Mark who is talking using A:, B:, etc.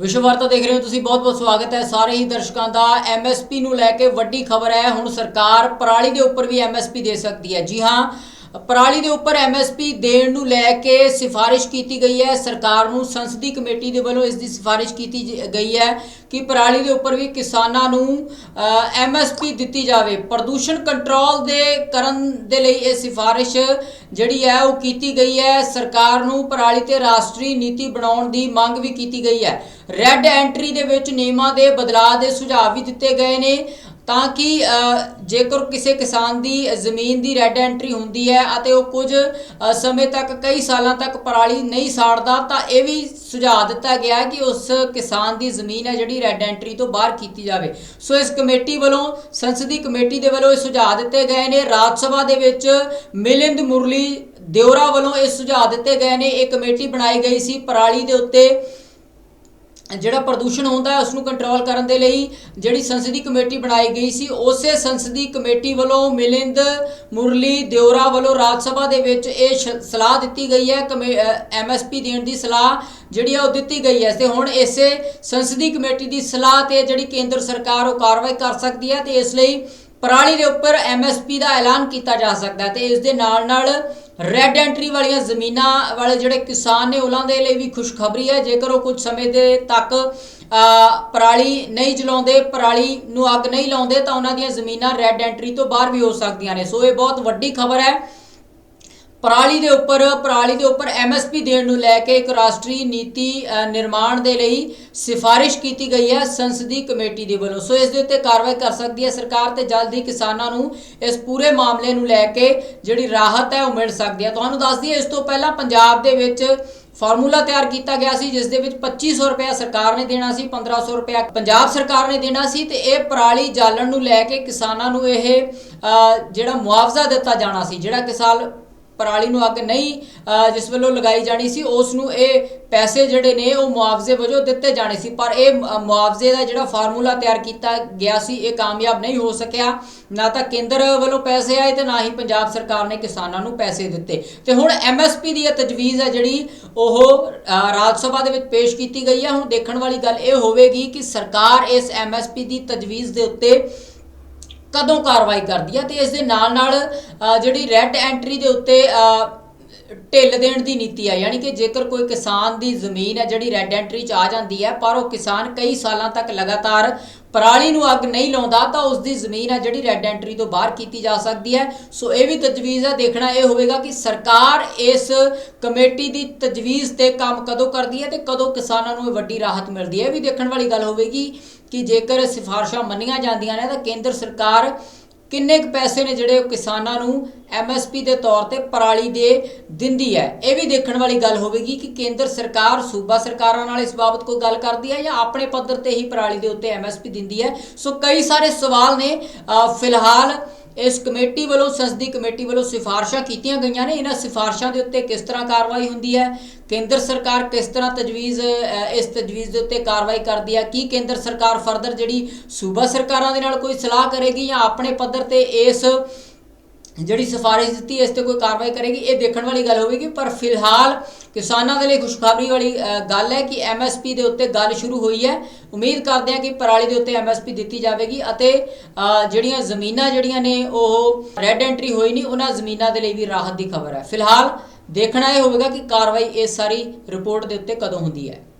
A: ਵਿਸ਼ਵ ਵਾਰਤਾ ਦੇਖ ਰਹੇ ਹੋ ਤੁਸੀਂ, ਬਹੁਤ ਬਹੁਤ ਸਵਾਗਤ ਹੈ ਸਾਰੇ ਹੀ ਦਰਸ਼ਕਾਂ ਦਾ। ਐਮਐਸਪੀ ਨੂੰ ਲੈ ਕੇ ਵੱਡੀ ਖਬਰ ਹੈ, ਹੁਣ ਸਰਕਾਰ ਪਰਾਲੀ ਦੇ ਉੱਪਰ ਵੀ ਐਮਐਸਪੀ ਦੇ ਸਕਦੀ ਹੈ। ਜੀ ਹਾਂ ਪਰਾਲੀ ਦੇ ਉੱਪਰ ਐਮਐਸਪੀ ਦੇਣ ਨੂੰ ਲੈ ਕੇ ਸਿਫਾਰਿਸ਼ ਕੀਤੀ ਗਈ ਹੈ। ਸਰਕਾਰ ਨੂੰ ਸੰਸਦੀ ਕਮੇਟੀ ਦੇ ਵੱਲੋਂ ਇਸ ਦੀ ਸਿਫਾਰਿਸ਼ ਕੀਤੀ ਜ- ਗਈ ਹੈ ਕਿ ਪਰਾਲੀ ਦੇ ਉੱਪਰ ਵੀ ਕਿਸਾਨਾਂ ਨੂੰ ਐਮਐਸਪੀ ਦਿੱਤੀ ਜਾਵੇ। ਪ੍ਰਦੂਸ਼ਣ ਕੰਟਰੋਲ ਦੇ ਕਰਨ ਦੇ ਲਈ ਇਹ ਸਿਫਾਰਿਸ਼ ਜਿਹੜੀ ਹੈ ਉਹ ਕੀਤੀ ਗਈ ਹੈ। ਸਰਕਾਰ ਨੂੰ ਪਰਾਲੀ ਤੇ ਰਾਸ਼ਟਰੀ ਨੀਤੀ ਬਣਾਉਣ ਦੀ ਮੰਗ ਵੀ ਕੀਤੀ ਗਈ ਹੈ। ਰੈੱਡ ਐਂਟਰੀ ਦੇ ਵਿੱਚ ਨਿਯਮਾਂ ਦੇ ਬਦਲਾਅ ਦੇ ਸੁਝਾਅ ਵੀ ਦਿੱਤੇ ਗਏ ਨੇ। ਤਾਂ ਕਿ ਜੇਕਰ ਕਿਸੇ ਕਿਸਾਨ ਦੀ ਜ਼ਮੀਨ ਦੀ ਰੈੱਡ ਐਂਟਰੀ ਹੁੰਦੀ ਹੈ ਅਤੇ ਉਹ ਕੁਝ ਸਮੇਂ ਤੱਕ, ਕਈ ਸਾਲਾਂ ਤੱਕ ਪਰਾਲੀ ਨਹੀਂ ਸਾੜਦਾ, ਤਾਂ ਇਹ ਵੀ ਸੁਝਾਅ ਦਿੱਤਾ ਗਿਆ ਕਿ ਉਸ ਕਿਸਾਨ ਦੀ ਜ਼ਮੀਨ ਹੈ ਜਿਹੜੀ ਰੈੱਡ ਐਂਟਰੀ ਤੋਂ ਬਾਹਰ ਕੀਤੀ ਜਾਵੇ। ਸੋ ਇਸ ਕਮੇਟੀ ਵੱਲੋਂ, ਸੰਸਦੀ ਕਮੇਟੀ ਦੇ ਵੱਲੋਂ ਇਹ ਸੁਝਾਅ ਦਿੱਤੇ ਗਏ ਨੇ। ਰਾਜ ਸਭਾ ਦੇ ਵਿੱਚ ਮਿਲਿੰਦ ਮੁਰਲੀ ਦਿਉਰਾ ਵੱਲੋਂ ਇਹ ਸੁਝਾਅ ਦਿੱਤੇ ਗਏ ਨੇ। ਇਹ ਕਮੇਟੀ ਬਣਾਈ ਗਈ ਸੀ। ਪਰਾਲੀ ਦੇ ਉੱਤੇ ਜਿਹੜਾ ਪ੍ਰਦੂਸ਼ਣ ਹੁੰਦਾ ਹੈ ਉਸ ਨੂੰ ਕੰਟਰੋਲ ਕਰਨ ਦੇ ਲਈ ਜਿਹੜੀ ਸੰਸਦੀ ਕਮੇਟੀ ਬਣਾਈ ਗਈ ਸੀ, ਉਸੇ ਸੰਸਦੀ ਕਮੇਟੀ ਵੱਲੋਂ ਮਿਲਿੰਦ ਮੁਰਲੀ ਦਿਉਰਾ ਵੱਲੋਂ ਰਾਜ ਸਭਾ ਦੇ ਵਿੱਚ ਇਹ ਸਲਾਹ ਦਿੱਤੀ ਗਈ ਹੈ ਐਮਐਸਪੀ ਦੇਣ ਦੀ ਸਲਾਹ ਜਿਹੜੀ ਆ ਉਹ ਦਿੱਤੀ ਗਈ ਹੈ। ਤੇ ਹੁਣ ਇਸੇ ਸੰਸਦੀ ਕਮੇਟੀ ਦੀ ਸਲਾਹ ਤੇ ਜਿਹੜੀ ਕੇਂਦਰ ਸਰਕਾਰ ਉਹ ਕਾਰਵਾਈ ਕਰ ਸਕਦੀ ਹੈ ਤੇ ਇਸ ਲਈ ਪਰਾਲੀ ਦੇ ਉੱਪਰ ਐਮਐਸਪੀ ਦਾ ਐਲਾਨ ਕੀਤਾ ਜਾ ਸਕਦਾ ਹੈ ਤੇ ਇਸ ਦੇ ਨਾਲ ਨਾਲ ਰੈੱਡ ਐਂਟਰੀ ਵਾਲੀਆਂ ਜ਼ਮੀਨਾਂ ਵਾਲੇ ਜਿਹੜੇ ਕਿਸਾਨ ਨੇ ਉਹਨਾਂ ਦੇ ਲਈ ਵੀ ਖੁਸ਼ਖਬਰੀ ਹੈ। ਜੇਕਰ ਉਹ ਕੁਝ ਸਮੇਂ ਦੇ ਤੱਕ ਪਰਾਲੀ ਨਹੀਂ ਜਲਾਉਂਦੇ, ਪਰਾਲੀ ਨੂੰ ਅੱਗ ਨਹੀਂ ਲਾਉਂਦੇ, ਤਾਂ ਉਹਨਾਂ ਦੀਆਂ ਜ਼ਮੀਨਾਂ ਰੈੱਡ ਐਂਟਰੀ ਤੋਂ ਬਾਹਰ ਵੀ ਹੋ ਸਕਦੀਆਂ ਨੇ। ਸੋ ਇਹ ਬਹੁਤ ਵੱਡੀ ਖਬਰ ਹੈ। ਪਰਾਲੀ ਦੇ ਉੱਪਰ, ਪਰਾਲੀ ਦੇ ਉੱਪਰ ਐਮਐਸਪੀ ਦੇਣ ਨੂੰ ਲੈ ਕੇ ਇੱਕ ਰਾਸ਼ਟਰੀ ਨੀਤੀ ਨਿਰਮਾਣ ਦੇ ਲਈ ਸਿਫਾਰਿਸ਼ ਕੀਤੀ ਗਈ ਹੈ ਸੰਸਦੀ ਕਮੇਟੀ ਦੇ ਵੱਲੋਂ। ਸੋ ਇਸ ਦੇ ਉੱਤੇ ਕਾਰਵਾਈ ਕਰ ਸਕਦੀ ਹੈ ਸਰਕਾਰ ਤੇ ਜਲਦ ਹੀ ਕਿਸਾਨਾਂ ਨੂੰ ਇਸ ਪੂਰੇ ਮਾਮਲੇ ਨੂੰ ਲੈ ਕੇ ਜਿਹੜੀ ਰਾਹਤ ਹੈ ਉਹ ਮਿਲ ਸਕਦੀ ਹੈ। ਤੁਹਾਨੂੰ ਦੱਸ ਦਈਏ, ਇਸ ਤੋਂ ਪਹਿਲਾਂ ਪੰਜਾਬ ਦੇ ਵਿੱਚ ਫਾਰਮੂਲਾ ਤਿਆਰ ਕੀਤਾ ਗਿਆ ਸੀ, ਜਿਸ ਦੇ ਵਿੱਚ 2500 ਰੁਪਏ ਸਰਕਾਰ ਨੇ ਦੇਣਾ ਸੀ 1500 ਰੁਪਏ ਪੰਜਾਬ ਸਰਕਾਰ ਨੇ ਦੇਣਾ ਸੀ ਤੇ ਇਹ ਪਰਾਲੀ ਜਾਲਣ ਨੂੰ ਲੈ ਕੇ ਕਿਸਾਨਾਂ ਨੂੰ ਇਹ ਜਿਹੜਾ ਮੁਆਵਜ਼ਾ ਦਿੱਤਾ ਜਾਣਾ ਸੀ, ਜਿਹੜਾ ਕਿਸਾਨ ਪਰਾਲੀ ਨੂੰ ਅੱਗ ਨਹੀਂ ਜਿਸ ਵੱਲੋਂ ਲਗਾਈ ਜਾਣੀ ਸੀ, ਉਸ ਨੂੰ ਇਹ ਪੈਸੇ ਜਿਹੜੇ ਨੇ, ਉਹ ਮੁਆਵਜ਼ੇ ਵਜੋਂ ਦਿੱਤੇ ਜਾਣੇ ਸੀ। ਪਰ ਇਹ ਮੁਆਵਜ਼ੇ ਦਾ ਜਿਹੜਾ ਫਾਰਮੂਲਾ ਤਿਆਰ ਕੀਤਾ ਗਿਆ ਸੀ, ਇਹ ਕਾਮਯਾਬ ਨਹੀਂ ਹੋ ਸਕਿਆ। ਨਾ ਤਾਂ ਕੇਂਦਰ ਵੱਲੋਂ ਪੈਸੇ ਆਏ ਤੇ ਨਾ ਹੀ ਪੰਜਾਬ ਸਰਕਾਰ ਨੇ ਕਿਸਾਨਾਂ ਨੂੰ ਪੈਸੇ ਦਿੱਤੇ। ਤੇ ਹੁਣ ਐਮਐਸਪੀ ਦੀ ਇਹ ਤਜਵੀਜ਼ ਹੈ ਜਿਹੜੀ, ਉਹ ਰਾਜ ਸਭਾ ਦੇ ਵਿੱਚ ਪੇਸ਼ ਕੀਤੀ ਗਈ ਹੈ। ਹੁਣ ਦੇਖਣ ਵਾਲੀ ਗੱਲ ਇਹ ਹੋਵੇਗੀ ਕਿ ਸਰਕਾਰ ਇਸ ਐਮਐਸਪੀ ਦੀ ਤਜਵੀਜ਼ ਦੇ ਉੱਤੇ ਕਦੋਂ ਕਾਰਵਾਈ ਕਰਦੀ ਹੈ ਤੇ ਇਸ ਦੇ ਨਾਲ ਨਾਲ ਜਿਹੜੀ ਰੈੱਡ ਐਂਟਰੀ ਦੇ ਉੱਤੇ ਢਿੱਲ ਦੇਣ ਦੀ ਨੀਤੀ ਹੈ ਯਾਨੀ ਕਿ ਜੇਕਰ ਕੋਈ ਕਿਸਾਨ ਦੀ ਜ਼ਮੀਨ ਹੈ ਜਿਹੜੀ ਰੈੱਡ ਐਂਟਰੀ 'ਚ ਆ ਜਾਂਦੀ ਹੈ ਪਰ ਉਹ ਕਿਸਾਨ ਕਈ ਸਾਲਾਂ ਤੱਕ ਲਗਾਤਾਰ ਪਰਾਲੀ ਨੂੰ ਅੱਗ ਨਹੀਂ ਲਾਉਂਦਾ, ਤਾਂ ਉਸ ਦੀ ਜ਼ਮੀਨ ਹੈ ਜਿਹੜੀ ਰੈੱਡ ਐਂਟਰੀ ਤੋਂ ਬਾਹਰ ਕੀਤੀ ਜਾ ਸਕਦੀ ਹੈ। ਸੋ ਇਹ ਵੀ ਤਜਵੀਜ਼ ਹੈ ਦੇਖਣਾ ਇਹ ਹੋਵੇਗਾ ਕਿ ਸਰਕਾਰ ਇਸ ਕਮੇਟੀ ਦੀ ਤਜਵੀਜ਼ ਤੇ ਕੰਮ ਕਦੋਂ ਕਰਦੀ ਹੈ ਤੇ ਕਦੋਂ ਕਿਸਾਨਾਂ ਨੂੰ ਇਹ ਵੱਡੀ ਰਾਹਤ ਮਿਲਦੀ ਹੈ। ਇਹ ਵੀ ਦੇਖਣ ਵਾਲੀ ਗੱਲ ਹੋਵੇਗੀ ਕਿ ਜੇਕਰ ਸਿਫਾਰਸ਼ਾਂ ਮੰਨੀਆਂ ਜਾਂਦੀਆਂ ਨੇ, ਤਾਂ ਕੇਂਦਰ ਸਰਕਾਰ ਕਿੰਨੇ ਕੁ ਪੈਸੇ ਨੇ ਜਿਹੜੇ ਉਹ ਕਿਸਾਨਾਂ ਨੂੰ ਐਮਐਸਪੀ ਦੇ ਤੌਰ ਤੇ ਪਰਾਲੀ ਦੇ ਦਿੰਦੀ ਹੈ? ਇਹ ਵੀ ਦੇਖਣ ਵਾਲੀ ਗੱਲ ਹੋਵੇਗੀ ਕਿ ਕੇਂਦਰ ਸਰਕਾਰ, ਸੂਬਾ ਸਰਕਾਰਾਂ ਨਾਲ ਇਸ ਬਾਬਤ ਕੋਈ ਗੱਲ ਕਰਦੀ ਹੈ ਜਾਂ ਆਪਣੇ ਪੱਧਰ ਤੇ ਹੀ ਪਰਾਲੀ ਦੇ ਉੱਤੇ ਐਮਐਸਪੀ ਦਿੰਦੀ ਹੈ? ਸੋ ਕਈ ਸਾਰੇ ਸਵਾਲ ਨੇ। ਫਿਲਹਾਲ ਇਸ ਕਮੇਟੀ ਵੱਲੋਂ ਸੰਸਦੀ ਕਮੇਟੀ ਵੱਲੋਂ ਸਿਫਾਰਸ਼ਾਂ ਕੀਤੀਆਂ ਗਈਆਂ ਨੇ। ਇਹਨਾਂ ਸਿਫਾਰਸ਼ਾਂ ਦੇ ਉੱਤੇ ਕਿਸ ਤਰ੍ਹਾਂ ਕਾਰਵਾਈ ਹੁੰਦੀ ਹੈ? ਕੇਂਦਰ ਸਰਕਾਰ ਕਿਸ ਤਰ੍ਹਾਂ ਤਜਵੀਜ਼ ਇਸ ਤਜਵੀਜ਼ ਦੇ ਉੱਤੇ ਕਾਰਵਾਈ ਕਰਦੀ ਹੈ? ਕੀ ਕੇਂਦਰ ਸਰਕਾਰ ਫਰਦਰ ਜਿਹੜੀ ਸੂਬਾ ਸਰਕਾਰਾਂ ਦੇ ਨਾਲ ਕੋਈ ਸਲਾਹ ਕਰੇਗੀ ਜਾਂ ਆਪਣੇ ਪੱਧਰ ਤੇ ਇਸ ਜਿਹੜੀ ਸਿਫਾਰਿਸ਼ ਦਿੱਤੀ ਇਸ ਤੇ ਕੋਈ ਕਾਰਵਾਈ ਕਰੇਗੀ, ਇਹ ਦੇਖਣ ਵਾਲੀ ਗੱਲ ਹੋਵੇਗੀ, ਪਰ ਫਿਲਹਾਲ ਕਿਸਾਨਾਂ ਦੇ ਲਈ ਖੁਸ਼ਖਬਰੀ ਵਾਲੀ ਗੱਲ ਹੈ ਕਿ ਐਮਐਸਪੀ ਦੇ ਉੱਤੇ ਗੱਲ ਸ਼ੁਰੂ ਹੋਈ ਹੈ। ਉਮੀਦ ਕਰਦੇ ਹਾਂ ਕਿ ਪਰਾਲੀ ਦੇ ਉੱਤੇ ਐਮਐਸਪੀ ਦਿੱਤੀ ਜਾਵੇਗੀ ਅਤੇ ਜਿਹੜੀਆਂ ਜ਼ਮੀਨਾਂ ਜਿਹੜੀਆਂ ਨੇ, ਉਹ ਰੈੱਡ ਐਂਟਰੀ ਹੋਈ ਨਹੀਂ, ਉਹਨਾਂ ਜ਼ਮੀਨਾਂ ਦੇ ਲਈ ਵੀ ਰਾਹਤ ਦੀ ਖਬਰ ਹੈ। ਫਿਲਹਾਲ ਦੇਖਣਾ ਇਹ ਹੋਵੇਗਾ ਕਿ ਕਾਰਵਾਈ ਇਸ ਸਾਰੀ ਰਿਪੋਰਟ ਦੇ ਉੱਤੇ ਕਦੋਂ ਹੁੰਦੀ ਹੈ।